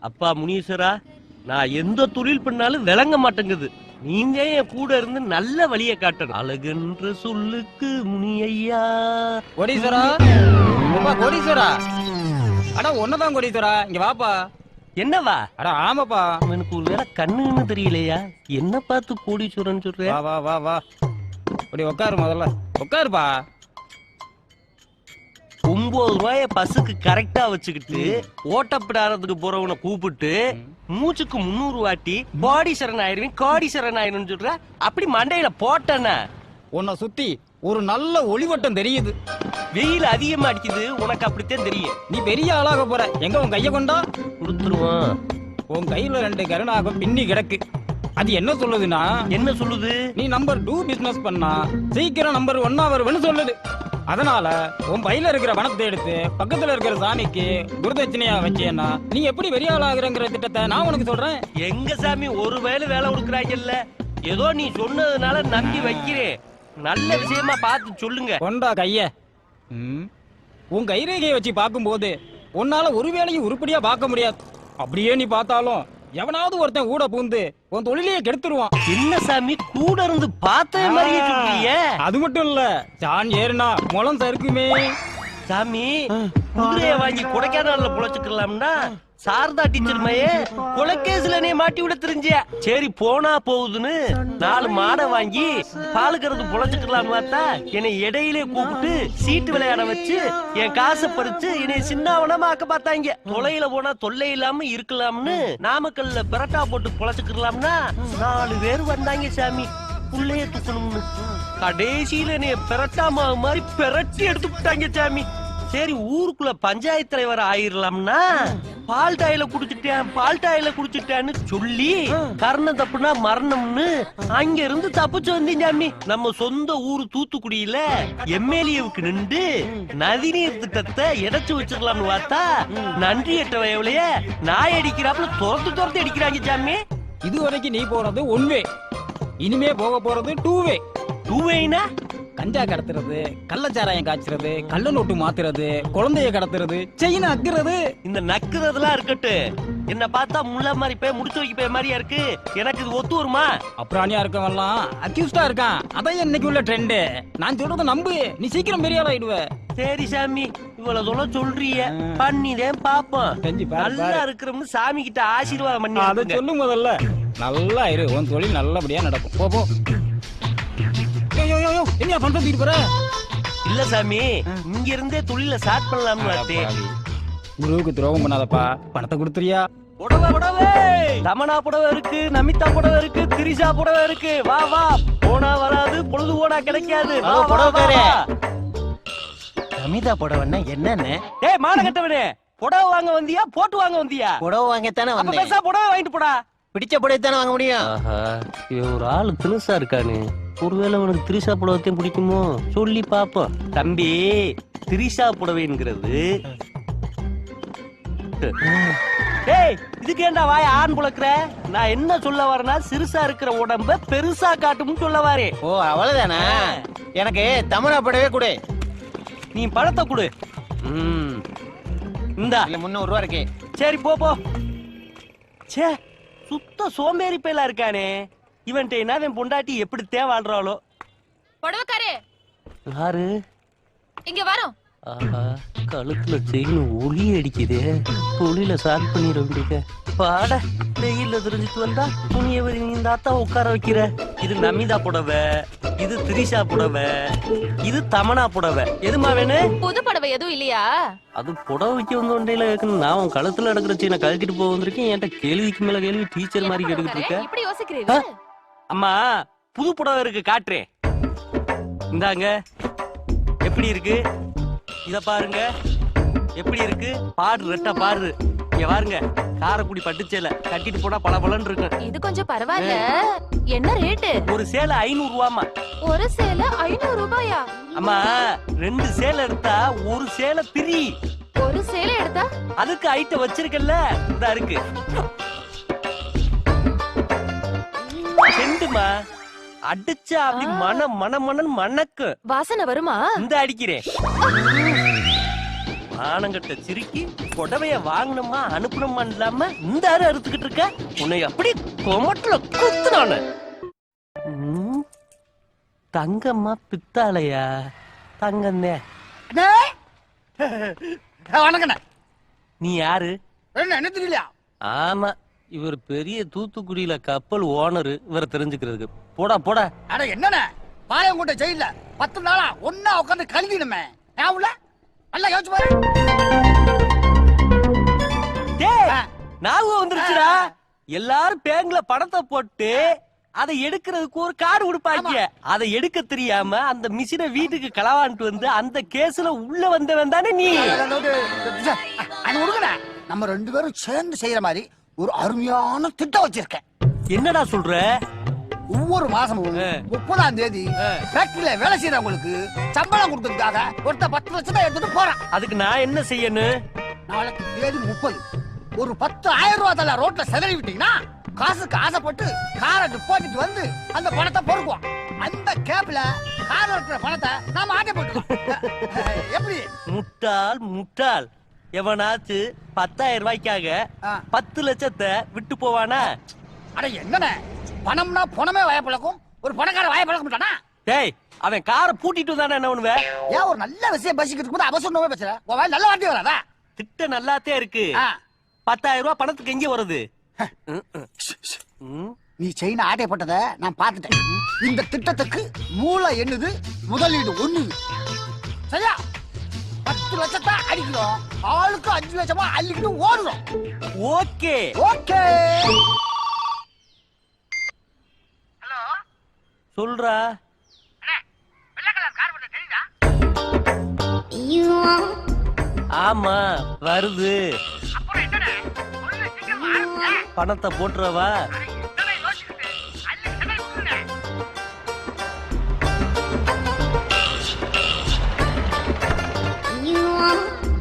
அப்பா முனீஸ்வரா நான் எந்த தொழில் பண்ணாலும் விளங்க மாட்டேங்குது. நீங்க என் கூட இருந்து நல்ல வழியை காட்டணும். அழகுன்ற சொல்லுக்கு முனியையா. கோடீஸ்வரா. கோடீஸ்வரா. அடா ஒன்னதான் கோடீஸ்வரா. இங்க வாப்பா. என்னவா? அட ஆமாப்பா. அவனுக்கு ஒரு வேளை கண்ணுன்னு தெரியலையா? என்ன பார்த்து கோடீஸ்வரன் சொல்ற? வா வா வா வா. இப்படி உட்காரு முதல்ல. உட்காருப்பா ஒன்பது ரூபாய பஸ்ஸுக்கு கரெக்டா வச்சுக்கிட்டு ஓட்டப்பிடாரத்துக்கு போறவனை கூப்பிட்டு மூச்சுக்கு முந்நூறு வாட்டி பாடி சரண் ஆயிருவேன் காடி சரண் ஆயிருன்னு சொல்ற? அப்படி மண்டையில போட்டேன்னா உன்னை சுத்தி ஒரு நல்ல ஒளிவட்டம் தெரியுது. வெயில் அதிகமா அடிக்குது உனக்கு அப்படித்தான் தெரியும். நீ பெரிய ஆளாக போற. எங்க உன் கைய கொண்டா? கொடுத்துருவான். உன் கையில ரெண்டு கருணாகம் பின்னி கிடக்கு. அது என்ன சொல்லுதுன்னா என்ன சொல்லுது? நீ நம்பர் டூ பிசினஸ் பண்ணா சீக்கிரம் நம்பர் ஒன்னா வருவேன்னு சொல்லுது. அதனால உன் பையில இருக்கிற பணத்தை எடுத்து பக்கத்துல இருக்கிற சாமிக்கு குருதட்சணையா வச்சேன்னா நீ எப்படி பெரிய ஆளாகிறங்கிற திட்டத்தை நான் உனக்கு சொல்றேன். எங்க சாமி ஒரு வேலை வேலை கொடுக்குறாங்கல்ல. ஏதோ நீ சொன்னதுனால நம்பி வைக்கிறேன். நல்ல விஷயமா பார்த்து சொல்லுங்க. கொண்டா கைய. உன் கைரேகையை வச்சு பார்க்கும்போது உன்னால ஒரு வேலையும் உருப்படியா பார்க்க முடியாது. அப்படியே நீ பார்த்தாலும் எவனாவது ஒருத்தன் ஊட பூந்து உன் தொழிலையே கெடுத்துருவான். என்ன சாமி கூட இருந்து பார்த்த மாதிரியே சொல்றியே அது மட்டும் இல்ல சான் ஏறுனா முளம் சறுக்குமே. சாமி குதிரைய வாங்கி கொடைக்கானல்ல புழைச்சுக்கலாம்னா சாரதா டீச்சர் மையே கொலைக்கேசுல நீ மாட்டி விட தெரிஞ்ச. சரி போனா போகுதுன்னு நாலு மாடை வாங்கி பால் கறந்து புழைச்சுக்கலாம் பார்த்தா என்னை இடையிலே கூப்பிட்டு சீட்டு விளையாட வச்சு என் காசை பறிச்சு என்னை சின்னாவனமா ஆக்க பார்த்தாங்க. தொலையில போனா தொல்லை இல்லாம இருக்கலாம்னு நாமக்கல்ல பிரட்டா போட்டு புழைச்சுக்கலாம்னா நாலு பேர் வந்தாங்க சாமி. புள்ளைய தூக்கணும்னு. கடைசியில பிரட்டா பெரட்டாமா மாதிரி பெரட்டி எடுத்து விட்டாங்க சாமி. சரி ஊருக்குள்ள பஞ்சாயத்து தலைவர் ஆயிரலாம்னா பால் டாயில குடிச்சிட்டேன் பால் டாயில குடிச்சிட்டேன்னு சொல்லி கர்ணம் தப்புனா மரணம்னு அங்க இருந்து தப்பிச்சு வந்தேன் சாமி நம்ம சொந்த ஊரு தூத்துக்குடியில எம்எல்ஏவுக்கு நின்று நதிநீர் திட்டத்தை எடைச்சு வச்சிடலாம்னு பார்த்தா நன்றி எட்ட வயவுலைய நாய் அடிக்கிறாப்புல துரத்து துரத்து அடிக்கிறாங்க சாமி இது வரைக்கும் நீ போறது ஒன் வே இனிமே போக போறது டூ வே டூவேனா கஞ்சா கடத்துறது கள்ளச்சாராயம் காய்ச்சறது கள்ள நோட்டு மாத்துறது குழந்தைய கடத்துறது செயின் அக்குறது. இந்த நக்குறதெல்லாம் இருக்கட்டும் என்ன பார்த்தா முள்ள மாதிரி போய் முடிச்சு வைக்க போய் மாதிரியா இருக்கு. எனக்கு இது ஒத்து வருமா? அப்புறாணியா இருக்கவன்லாம் அக்யூஸ்டா இருக்கான். அதான் இன்னைக்கு உள்ள ட்ரெண்ட் நான் சொல்றத நம்பு. நீ சீக்கிரம் பெரிய ஆளாயிடுவ சரி சாமி இவ்வளவு தூரம் சொல்றிய. பண்ணிதேன் பாப்போம். நல்லா. இருக்கிறோம்னு சாமி கிட்ட ஆசீர்வாதம் பண்ணி அதை அனுப்புங்க. சொல்லு முதல்ல. நல்லா இரு உன் தொழில் நல்லபடியா நடக்கும். போ. என்னையா பண்ற தூக்கிட்டு போற? இல்ல சாமி இங்க இருந்தே தொழில ஸ்டார்ட் பண்ணலாம்னு பார்த்தேன். குருவுக்கு துரோகம் பண்ணாதப்பா. பணத்தை கொடுத்துறியா? புடவை புடவை! தமனா புடவை இருக்கு நமிதா புடவை இருக்கு திரிஷா புடவை இருக்கு. வா வா. போனா வராது பொழுது போனா கிடைக்காது. அமிதா புடவைன்னா என்னன்னு? டேய் மான கட்டவனே. புடவை வாங்க வந்தியா போட்டு வாங்க வந்தியா? புடவை வாங்கத்தானே அப்ப வந்தேன். பேசா புடவை வாங்கிட்டு போடா. பிடிச்ச புடவை தானே வாங்க முடியும்? ஆஹா இவன் ஒரு ஆளு தினுசா இருக்கானு. ஒருவேளை உனக்கு திரிசா புடவைத்தையும் பிடிக்குமோ? சொல்லி பாப்போம் தம்பி திரிசா புடவைங்கிறது டேய் இதுக்கு ஏன்டா வாய் ஆண் புழக்கிற நான் என்ன சொல்ல வரேன்னா சிறுசா இருக்கிற உடம்ப பெருசா காட்டும்னு சொல்ல வரேன் ஓ அவ்வளவுதானா? எனக்கு தமிழா புடவே கொடு. நீ பழத்தை கொடு. ம். இந்தா. இல்ல முந்நூறு ரூபா இருக்கு. சரி போ போ. ச்சே சுத்த சோம்பேறி பேலா இருக்கானே. இவன்ட்ட என்ன பொண்டாட்டி எப்படி தேவாடுறாளோ? புடவைக்காரே. யாரு? இங்க வரோம். ஆஹா கழுத்துல செயின் ஒளி அடிக்குதே. தொழில ஸ்டார்ட் பண்ணிட வேண்டியது பாட வெயில்ல தெரிஞ்சுட்டு வந்தா துணியை இந்த அத்தா உட்கார வைக்கிற. இது நமிதா புடவை இது திரிஷா புடவை இது தமனா புடவை. எதுமா வேணும் புது புடவை எதுவும் இல்லையா? அது புடவை வைக்க வந்த வண்டியில கேட்கணும். நான் உன் கழுத்துல நடக்கிற சீனை கழட்டிட்டு போக வந்திருக்கேன். என்கிட்ட கேள்விக்கு மேல கேள்வி டீச்சர் மாதிரி கேட்டுக்கிட்டு இருக்க. அம்மா புது புடவை இருக்கு காட்டுறேன். இந்தாங்க. எப்படி இருக்கு? இத பாருங்க. எப்படி இருக்கு? பாடு ரெட்டா பாடு. இங்க பாருங்க காரக்குடி பட்டுச்சேலை. கட்டிட்டு போனா பல இருக்கும். இது கொஞ்சம் பரவாயில்ல. என்ன ரேட்டு? ஒரு சேலை ஐநூறு ரூபாமா ஒரு சேலை ஐநூறு ரூபாயா? அம்மா ரெண்டு சேலை எடுத்தா ஒரு சேலை பிரி. ஒரு சேலை எடுத்தா? அதுக்கு ஐட்டம் வச்சிருக்கல இதா இருக்கு. அடிச்சா அப்படி மன மன மனன் மணக்கு. வாசனை வருமா? இந்த அடிக்கிறேன். ஆனங்கட்ட சிரிக்கி புடவைய வாங்கணுமா அனுப்பணுமா இல்லாம இந்த அரை அறுத்துக்கிட்டு இருக்க? உன்னை அப்படி கொமட்டுல குத்துனானு தங்கம்மா பித்தாளையா? தங்கண்ணே வணக்கண்ணே. நீ யாரு? என்ன என்ன தெரியலையா? ஆமா இவர் பெரிய தூத்துக்குடியில கப்பல் ஓனரு இவரை தெரிஞ்சுக்கிறதுக்கு. போடா போடா. அட என்னண்ணே? பாளையங்கோட்டை ஜெயில பத்து நாளா ஒன்னா உட்காந்து கழுதினுமே ஞாபகம் நல்லா யோசிச்சு பாரு. ஞாபகம் வந்துருச்சுடா. எல்லாரும் பேங்க்ல பணத்தை போட்டு அதை எடுக்கிறதுக்கு ஒரு கார்டு கொடுப்பாங்க. அதை எடுக்க தெரியாம அந்த மிஷினை வீட்டுக்கு களவான்ட்டு வந்து அந்த கேஸ்ல உள்ள வந்தவன் தானே நீ? அது விடுங்கண்ணே நம்ம ரெண்டு பேரும் சேர்ந்து செய்யற மாதிரி ஒரு அருமையான திட்டம் வச்சிருக்கேன். என்னடா சொல்ற? ஒவ்வொரு மாசமும். முப்பதாம் தேதி. ஃபேக்டரியில வேலை செய்யறவங்களுக்கு சம்பளம் கொடுத்ததுக்காக ஒருத்தன் பத்து லட்சம் தான் எடுத்துட்டு போறான். அதுக்கு நான் என்ன செய்யணும்? நாளைக்கு தேதி முப்பது. ஒரு பத்து ஆயிரம் ரூபாய் தலை ரோட்ல செதறி விட்டீங்கன்னா காசுக்கு ஆசைப்பட்டு காரை டிபாசிட் வந்து அந்த பணத்தை பொறுக்குவோம். அந்த கேப்ல கார் இருக்கிற பணத்தை நாம ஆட்டை போட்டுருவோம் எப்படி? முட்டாள் முட்டாள். எவனாச்சு பத்தாயிரம் ரூபாய்க்காக. பத்து லட்சத்தை விட்டு போவானா? அட என்னண்ணே? பணம்னா பணமே வயப்பழக்கும் ஒரு பணக்கார வயப்பழக்க மாட்டானா? டேய் அவன் காரை பூட்டிட்டு தானே என்ன பண்ணுவ? ஏன் ஒரு நல்ல விஷயம் பேசிக்கிட்டு இருக்கும்போது அவசரமே பேசுற உன் வாய் நல்ல வார்த்தை வராதா? திட்டம் நல்லாத்தே இருக்கு. பத்தாயிரம் ரூபாய் பணத்துக்கு எங்க வருது. நீ செயின் ஆட்டை போட்டதை நான் பார்த்துட்டேன். இந்த திட்டத்துக்கு மூளை என்னது? முதலீடு ஒண்ணு. சரியா? பத்து லட்சத்தை அடிக்கிறோம். ஆளுக்கு அஞ்சு லட்சமா அள்ளிக்கிட்டு ஓடுறோம். ஓகே. ஓகே. சொல்றா. ஆமா வருது. பணத்தை போட்டுறவா? என்ன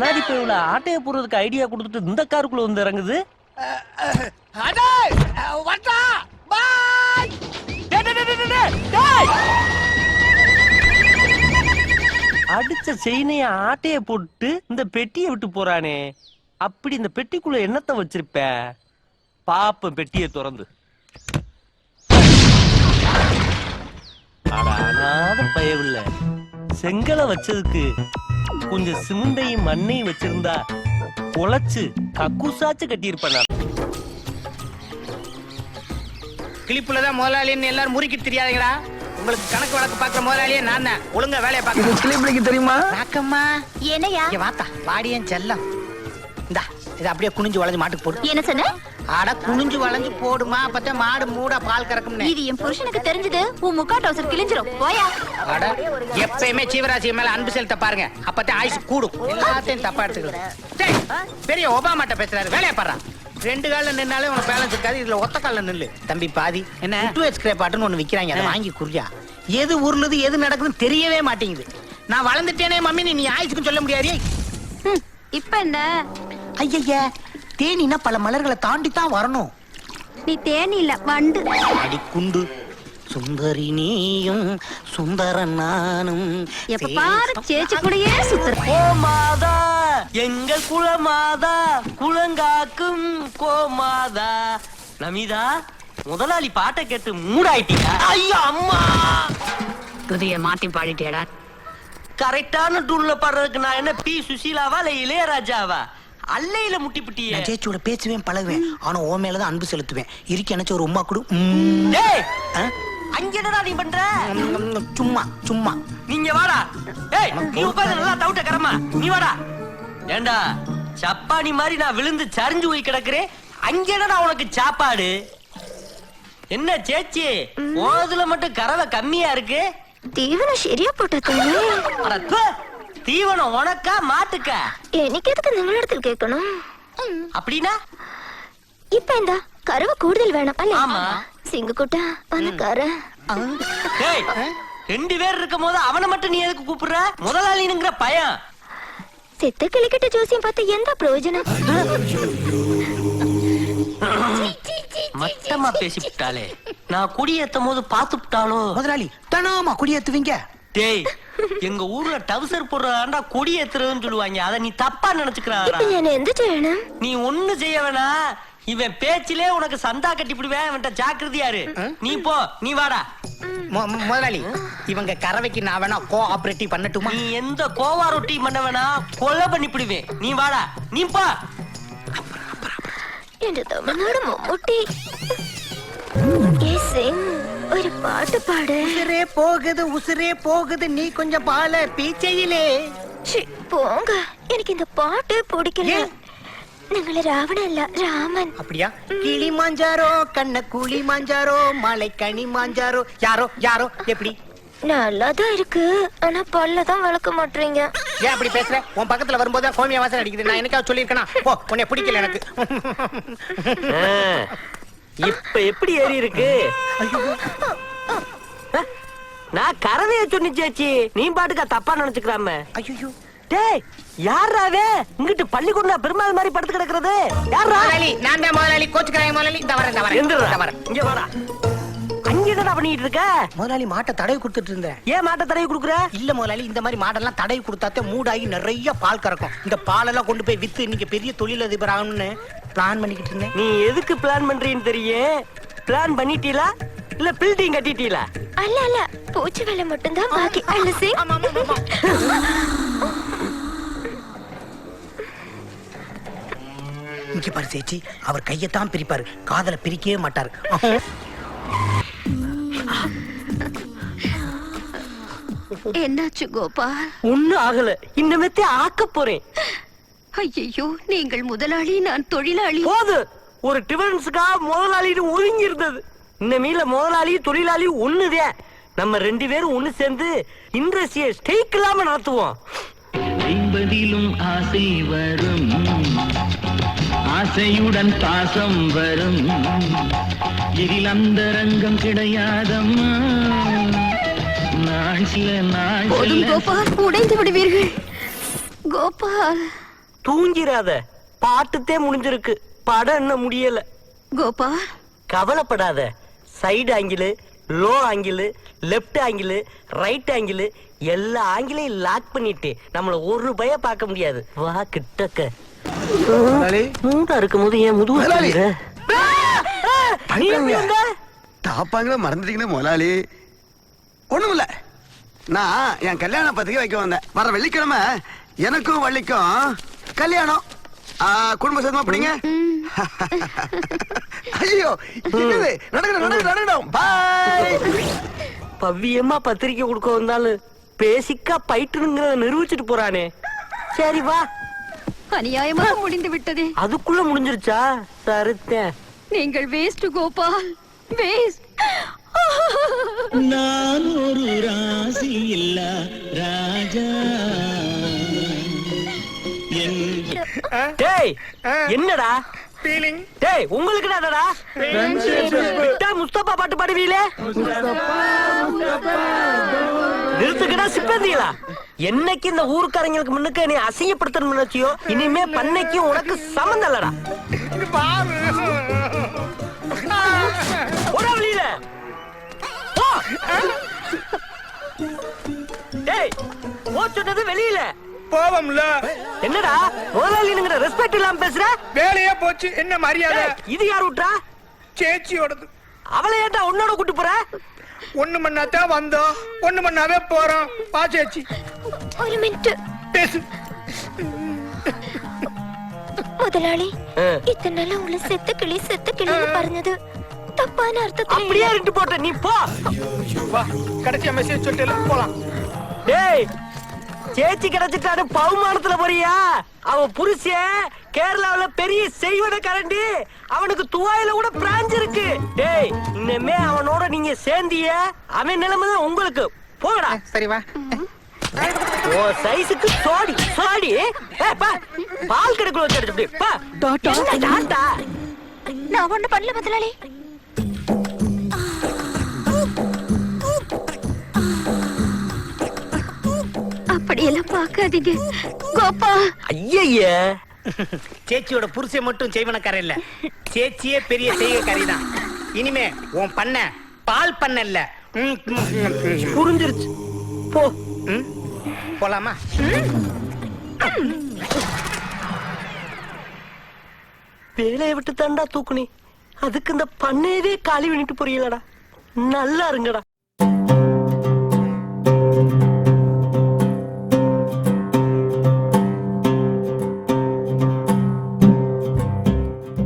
அண்ணாடி போய் இவ்வளவு ஆட்டைய போடுறதுக்கு ஐடியா கொடுத்துட்டு இந்த காருக்குள்ள வந்து இறங்குது! அடிச்ச செயினைய ஆட்டைய போட்டு இந்த பெட்டியை விட்டு போறானே. அப்படி இந்த பெட்டிக்குள்ள என்னத்த வச்சிருப்ப? பாப்ப பெட்டியை திறந்து. அட அனாத பயவில்ல. செங்கலை வச்சதுக்கு கொஞ்சம் சிமெண்டையும் மண்ணையும் வச்சிருந்தா பொழைச்சு கக்கூசாச்சு கட்டியிருப்பேன் நான். கிளிப்புல தான் முதலாளின்னு எல்லாரும் முறுக்கிட்டு தெரியாதுங்களா உங்களுக்கு கணக்கு வழக்கு பார்க்குற முதலாளியே நான் தான். ஒழுங்கா வேலையை பார்க்க கிளிப்பிளிக்கு தெரியுமா? ராக்கம்மா என்னையா வாத்தா வாடியன் செல்லம். இந்தா. இதை அப்படியே குனிஞ்சு வளைஞ்சு மாட்டுக்கு போடு. என்ன சொன்ன? அட குனிஞ்சு வளைஞ்சு போடுமா அப்பதான் மாடு மூட பால் கறக்கும்னு. இது என் புருஷனுக்கு தெரிஞ்சது. உன் முக்கா டவுசர் கிழிஞ்சிரும். போயா. அட எப்பயுமே ஜீவராசி மேல அன்பு செலுத்த பாருங்க. அப்பதான் ஆயுசு கூடும். எல்லாத்தையும் தப்பா எடுத்துக்கலாம் பெரிய ஒபாமாட்ட பேசுறாரு. வேலையை பாடுறா. ரெண்டு கால்ல நின்னாலே உனக்கு பேலன்ஸ் இருக்காது. இதுல ஒத்த கால்ல நில்லு. தம்பி பாதி. என்ன? டூ ஹெச் கிரேப்பாட்டுன்னு ஒண்ணு விக்கிறாங்க. அதை வாங்கி குறியா எது உருளுது எது நடக்குதுன்னு தெரியவே மாட்டேங்குது. நான் வளர்ந்துட்டேனே மம்மி நீ ஆயுசுக்கும் சொல்ல முடியாது. இப்ப என்ன? ஐயய்ய தேனினா பல மலர்களை தாண்டி தான் வரணும். நீ தேனி இல்ல வண்டு. அடி குண்டு சுந்தரி நீயும் சுந்தர நானும் எப்ப பாரு சேச்சி கூடயே சுத்துற. ஓ மாதா எங்கள் குலமாதா குலங்காக்கும் கோமாதா. நமிதா முதலாளி பாட்டை கேட்டு மூடாயிட்டீங்க ஐயோ அம்மா! துதிய மாத்தி பாடிட்டேடா. கரெக்டான டூல்ல பாடுறதுக்கு நான் என்ன பி. சுசீலாவா இல்ல இளையராஜாவா? அல்லையில முட்டி பிட்டியே. நான் சேச்சியோட பேசுவேன் பழகுவேன். ஆனா ஓ மேலதான் அன்பு செலுத்துவேன். இருக்கு எனக்கு ஒரு உமா கொடு. ம்ம். டேய்! ஆ? அங்க என்னடா நீ பண்ற? சும்மா சும்மா. நீங்க வாடா. ஏய் நீ உட்கார்ந்து நல்லா தவிட்ட கரமா. நீ வாடா. ஏண்டா சப்பானி மாதிரி நான் விழுந்து சரிஞ்சு போய் கிடக்குறேன். அங்க என்னடா உனக்கு சாப்பாடு? என்ன சேச்சி? ஓதுல மட்டும் கறவை கம்மியா இருக்கு. தீவனம் சரியா போட்டிருக்கீங்க அட ப்பு, தீவனம் உனக்கா மாட்டுக்கா? எனக்கு எதுக்கு நிங்களிடத்தில் கேட்கணும்? அப்படின்னா? இப்ப இந்த கறவை கூடுதல் வேணும். அல்ல. ஆமா. சிங்கக்குட்டா அந்த கரை டேய் ரெண்டு பேர் இருக்கும் போது அவனை மட்டும் நீ எதுக்கு கூப்பிடுற? முதலாளினுங்கிற பையன் செத்த கிளிக்கிட்ட ஜோசியம் பார்த்து எந்த பிரயோஜனம்? மட்டமா பேசிவிட்டாளே. நான் குடியேத்தும் போது பாத்துட்டாளோ முதலாளி தனாமா குடியேத்துவீங்க? டேய் எங்க ஊர்ல டவுசர் போடுறாண்டா கொடி ஏத்துறதுன்னு சொல்லுவாங்க. அத நீ தப்பா நினைச்சுக்கிறாரா நீ ஒண்ணு செய்ய வேணா. இவன் பேச்சிலே உனக்கு சந்தா கட்டி விடுவேன் இவன்ட்ட ஜாக்கிரதையாரு. நீ போ நீ வாடா. முதலாளி இவங்க கறவைக்கு நான் வேணா கோ ஆபரேட்டிவ் பண்ணட்டுமா? நீ எந்த கோவா ரொட்டி பண்ண வேணா கொலை பண்ணிப்பிடுவேன் நீ வாடா. நீ பா. என்று தமிழ்நாடு மம்முட்டி. ஏ சிங். ഒരു പാട്ട് പാട് உசுரே போகுது உசுரே போகுது நீ கொஞ்சம் பால பீச்சையிலே ഛി, പോങ്ക എനിക്ക് இந்த பாட்டே பிடிக்கல ஏன்? നിങ്ങള് രാവണല്ല രാമൻ அப்படியா கிளி மாஞ்சாரோ கண்ண கூலி மாஞ்சாரோ மலை கனி மாஞ்சாரோ யாரோ யாரோ எப்படி நல்லாதான் இருக்கு ஆனா பல்லதான் வளர்க்க மாட்டீங்க ஏன் அப்படி பேசுற உன் பக்கத்துல வரும்போது கோமிய வாசனை அடிக்குது நான் என்னைக்காவது சொல்லியிருக்கேனா போ உன்னை பிடிக்கல எனக்கு இப்ப எப்படி ஏறி இருக்கு? நான் கரவைய சொன்னிச்சேச்சி. நீ பாட்டுக்கா தப்பா நினைச்சுக்கிறாம. ஐயோ டேய் யாராவே இங்கிட்டு பள்ளிக்கூடம் பெருமாள் மாதிரி படுத்து கிடக்குறது. யாரா முதலாளி நான் தான் முதலாளி கோச்சுக்கிறாங்க முதலாளி இந்த வரேன் இந்த வரேன் இந்த எந்திரா வரேன் இங்க வாடா. அங்க என்னடா பண்ணிட்டு இருக்க? முதலாளி மாட்டை தடவி கொடுத்துட்டு இருந்தேன். ஏன் மாட்ட தடவி குடுக்குற? இல்ல முதலாளி இந்த மாதிரி மாடெல்லாம் தடவி கொடுத்தாத்தே மூடாகி நிறைய பால் கறக்கும். இந்த பாலெல்லாம் கொண்டு போய் வித்து இன்னைக்கு பெரிய தொழிலதிபர் ஆகணும்னு பிளான் பண்ணிக்கிட்டு இருந்தேன். நீ எதுக்கு பிளான் பண்றீன்னு தெரியும் பிளான் பண்ணிட்டீங்களா இல்ல பில்டிங் கட்டிட்டீங்களா அல்ல அல்ல. பூச்சி வேலை மட்டும்தான் பாக்கி. அல்ல சிங். இங்க பாரு சேச்சி அவர் கையத்தான் பிரிப்பாரு. காதல பிரிக்கவே மாட்டாரு. என்னாச்சு கோபால்? ஒண்ணும் ஆகல. இன்னமேத்தே ஆக்க போறேன். ஐயோ நீங்கள் முதலாளி நான் தொழிலாளி. போது! ஒரு டிஃபரன்ஸுக்காக முதலாளின்னு ஒதுங்கி இருந்தது இந்த மீல முதலாளி தொழிலாளி ஒண்ணுதே. நம்ம ரெண்டு பேரும் ஒண்ணு சேர்ந்து இண்டஸ்ட்ரியை ஸ்டேக் இல்லாம நடத்துவோம். ஐம்பதிலும் ஆசை வரும். ஆசையுடன் பாசம் வரும். இதில் அந்த ரங்கம் கிடையாதம்மா. நான் சில நாள் போதும் கோபால் உடைந்து விடுவீர்கள். கோபால் தூங்கிராத. பாட்டுத்தே முடிஞ்சிருக்கு. படம் என்ன முடியல. கோபால் கவலைப்படாத. Side angle low angle left angle right angle எல்லா ஆங்கிளையும் லாக் பண்ணிட்டு நம்மள ஒரு பய பார்க்க முடியாது. வா கிட்டக்க. மூடா இருக்கும் போது ஏன் முதுகு? தாப்பாங்கள மறந்துட்டீங்களே முதலாளி. ஒண்ணுமில்ல. நான் என் கல்யாண பத்திரிக்கை வைக்க வந்தேன். வர வெள்ளிக்கிழமை எனக்கும் வள்ளிக்கும் கல்யாணம். குடும்ப சேர்ந்தமா பிடிங்க ஐயோ என்னது? நடக்கணும் நடக்கணும் நடக்கணும். பாய். பவ்யமா பத்திரிக்கை கொடுக்க வந்தாலும் பேசிக்கா பயிற்றுங்கிறத நிரூபிச்சுட்டு போறானே. சரி வா. அநியாயமாக முடிந்து விட்டதே. அதுக்குள்ள முடிஞ்சிருச்சா? சருத்தேன் நீங்கள் வேஸ்ட் கோபால். வேஸ்ட் நான் ஒரு ராசி இல்ல ராஜா. டேய் என்னடா? ஃபீலிங் டேய் உங்களுக்கு என்னடா? விட்டா முஸ்தபா பாட்டு பாடுவீங்களே? நிறுத்துக்கடா சிப்பந்திகளா? என்னைக்கு இந்த ஊருக்காரங்களுக்கு முன்னுக்கு நீ அசிங்கப்படுத்தணும் நினைச்சியோ இனிமே பண்ணைக்கும் உனக்கு சம்மந்தம் இல்லடா. போடா வெளியில. டேய் சொன்னது வெளியில. போவோம்ல என்னடா முதலாளிங்கிற ரெஸ்பெக்ட் இல்லாம பேசுற வேலையே போச்சு என்ன மரியாதை டேய், இது யார் விட்டா சேச்சியோடது அவளை ஏன்டா உன்னோட கூட்டு போற ஒண்ணு மண்ணாதான் வந்தோம் ஒண்ணு மண்ணாவே போறோம் பா சேச்சி ഒരു മിനിറ്റ് பேசு മുതലാളി ஆ. ഇത്ര നാളെ ഉള്ള സെത്ത് കിളി സെത്ത് കിളി എന്ന് പറഞ്ഞത് തപ്പാന அப்படியே അർത്ഥത്തിൽ இருந்து போட்ட நீ போ வா கடைசியா மெசேஜ் சொல்லிட்டு போலாம் டேய் சேச்சி கிடைச்சிட்டாரு பவுமானத்துல போறியா? அவன் புருஷன் கேரளாவுல பெரிய செய்வன கரண்டி. அவனுக்கு துவாயில கூட பிராஞ்ச் இருக்கு. டேய் இனிமே அவனோட நீங்க சேர்ந்திய அவன் நிலைமை தான் உங்களுக்கு. போகடா சரி வா. ஓ சைஸுக்கு சோடி சோடி. பால் கடைக்குள்ள வச்சு டாட்டா? நான் ஒண்ணு பண்ணல முதலாளி. அப்படியெல்லாம் பார்க்காதீங்க. கோபா. ஐயய்ய சேச்சியோட புருஷன் மட்டும் செய்வனக்கார இல்ல. சேச்சியே பெரிய செய்கைக்காரி தான் இனிமே உன் பண்ண பால் பண்ண இல்ல. புரிஞ்சிருச்சு. போ? போலாமா? வேலையை விட்டு தாண்டா தூக்குனி. அதுக்கு இந்த பண்ணையவே காலி பண்ணிட்டு புரியலடா நல்லா இருங்கடா.